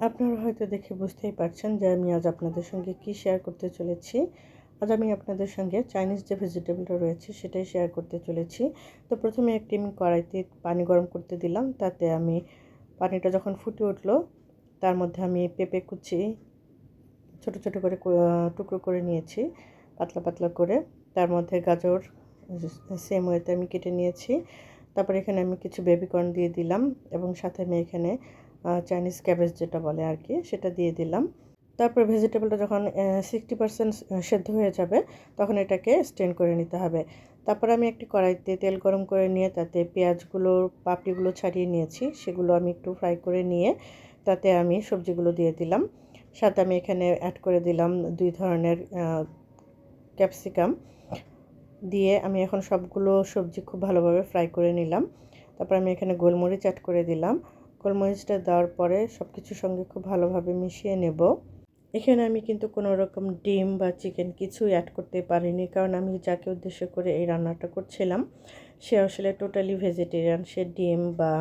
আপনারা হয়তো দেখে বুঝতেই পারছেন যে আমি আজ আপনাদের সঙ্গে কি শেয়ার করতে চলেছি। আজ আমি আপনাদের সঙ্গে চাইনিজ যে ভেজিটেবলটা রয়েছে সেটাই শেয়ার করতে চলেছি। তো প্রথমে একটি আমি কড়াইতে পানি গরম করতে দিলাম, তাতে আমি পানিটা যখন ফুটে উঠল, তার মধ্যে আমি পেঁপে কুচি ছোট ছোট করে টুকরো করে নিয়েছি, পাতলা পাতলা করে। তার মধ্যে গাজর সেম ওয়েতে আমি কেটে নিয়েছি। তারপর এখানে আমি কিছু বেবিকর্ন দিয়ে দিলাম এবং সাথে আমি এখানে চাইনিজ ক্যাবেজ যেটা বলে আর কি সেটা দিয়ে দিলাম। তারপর ভেজিটেবলটা যখন সিক্সটি পারসেন্ট সেদ্ধ হয়ে যাবে, তখন এটাকে স্টেন করে নিতে হবে। তারপর আমি একটি কড়াইতে তেল গরম করে নিয়ে, তাতে পেঁয়াজগুলো, পাপড়িগুলো ছাড়িয়ে নিয়েছি, সেগুলো আমি একটু ফ্রাই করে নিয়ে, তাতে আমি সবজিগুলো দিয়ে দিলাম। সাথে আমি এখানে অ্যাড করে দিলাম দুই ধরনের ক্যাপসিকাম দিয়ে আমি এখন সবগুলো সবজি খুব ভালোভাবে ফ্রাই করে নিলাম। তারপর আমি এখানে গোলমরিচ অ্যাড করে দিলাম। গোলমরিচটা দেওয়ার পরে সব কিছুর সঙ্গে খুব ভালোভাবে মিশিয়ে নেব। এখানে আমি কিন্তু কোনো রকম ডিম বা চিকেন কিছুই অ্যাড করতে পারিনি, কারণ আমি যাকে উদ্দেশ্য করে এই রান্নাটা করছিলাম, সে আসলে টোটালি ভেজিটেরিয়ান সে ডিম বা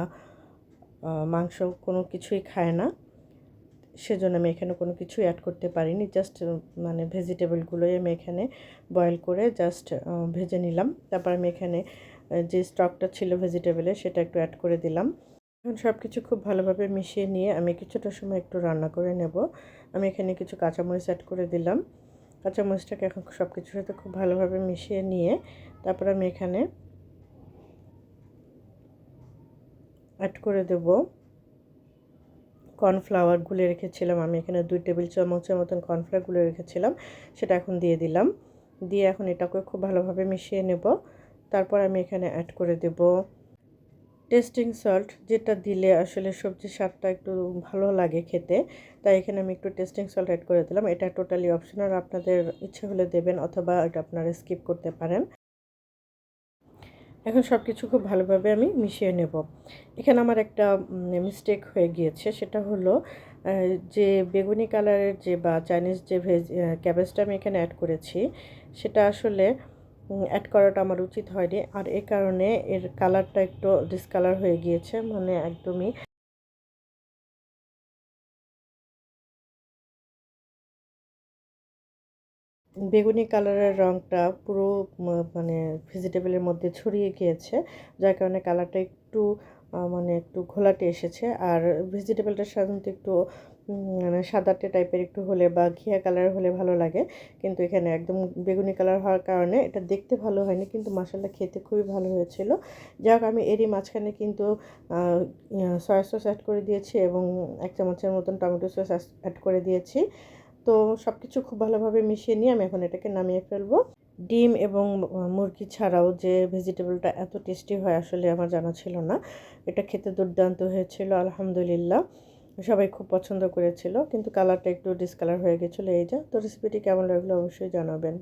মাংস কোনো কিছুই খায় না। সেজন্য আমি এখানে কোনো কিছু অ্যাড করতে পারিনি জাস্ট মানে ভেজিটেবলগুলোই আমি এখানে বয়েল করে জাস্ট ভেজে নিলাম। তারপর আমি এখানে যে স্টকটা ছিল ভেজিটেবলের সেটা একটু অ্যাড করে দিলাম। এখন সব কিছু খুব ভালোভাবে মিশিয়ে নিয়ে আমি কিছুটা সময় একটু রান্না করে নেব। আমি এখানে কিছু কাঁচামরিচ অ্যাড করে দিলাম। কাঁচামরিচটাকে এখন সব কিছুর সাথে খুব ভালোভাবে মিশিয়ে নিয়ে তারপর আমি এখানে অ্যাড করে দেব। কর্নফ্লাওয়ার গুলে রেখেছিলাম আমি। এখানে দুই টেবিল চামচের মতন কর্নফ্লাওয়ার গুলে রেখেছিলাম। সেটা এখন দিয়ে দিলাম। দিয়ে এখন এটাকে খুব ভালোভাবে মিশিয়ে নেব। তারপর আমি এখানে অ্যাড করে দেব টেস্টিং সল্ট, যেটা দিলে আসলে সবজির স্বাদটা একটু ভালো লাগে খেতে। তাই এখানে আমি একটু টেস্টিং সল্ট অ্যাড করে দিলাম। এটা টোটালি অপশনাল আপনাদের ইচ্ছে হলে দেবেন অথবা এটা আপনারা স্কিপ করতে পারেন। এখন সব কিছু খুব ভালোভাবে আমি মিশিয়ে নেব। এখানে আমার একটা মিস্টেক হয়ে গিয়েছে। সেটা হলো যে বেগুনি কালারের যে বা চাইনিজ যে ভেজ ক্যাবেজটা আমি এখানে অ্যাড করেছি, সেটা আসলে অ্যাড করাটা আমার উচিত হয়নি। আর এ কারণে এর কালারটা একটু ডিসকালার হয়ে গিয়েছে মানে একদমই বেগুনি কালারের রঙটা পুরো মানে ভেজিটেবলের মধ্যে ছড়িয়ে গিয়েছে, যার কারণে কালারটা একটু মানে একটু ঘোলাটে এসেছে। আর ভেজিটেবলটা সাধারণত একটু মানে সাদাটে টাইপের একটু হলে বা ঘিয়া কালার হলে ভালো লাগে। কিন্তু এখানে একদম বেগুনি কালার হওয়ার কারণে এটা দেখতে ভালো হয়নি, কিন্তু মশালা খেতে খুবই ভালো হয়েছিল। যাক, আমি এরই মাঝখানে কিন্তু সয়া সস অ্যাড করে দিয়েছি এবং এক চামচের মতন টমেটো সস অ্যাড করে দিয়েছি। তো সব কিছু খুব ভালোভাবে মিশিয়ে নিয়ে আমি এখন এটাকে নামিয়ে ফেলব। ডিম এবং মুরগি ছাড়াও যে ভেজিটেবলটা এত টেস্টি হয় আসলে আমার জানা ছিল না। এটা খেতে দুর্দান্ত হয়েছিল, আলহামদুলিল্লাহ। সবাই খুব পছন্দ করেছিল, কিন্তু কালারটা একটু ডিসকালার হয়ে গেছিল। এই যা, তো রেসিপিটি কেমন লাগল অবশ্যই জানাবেন।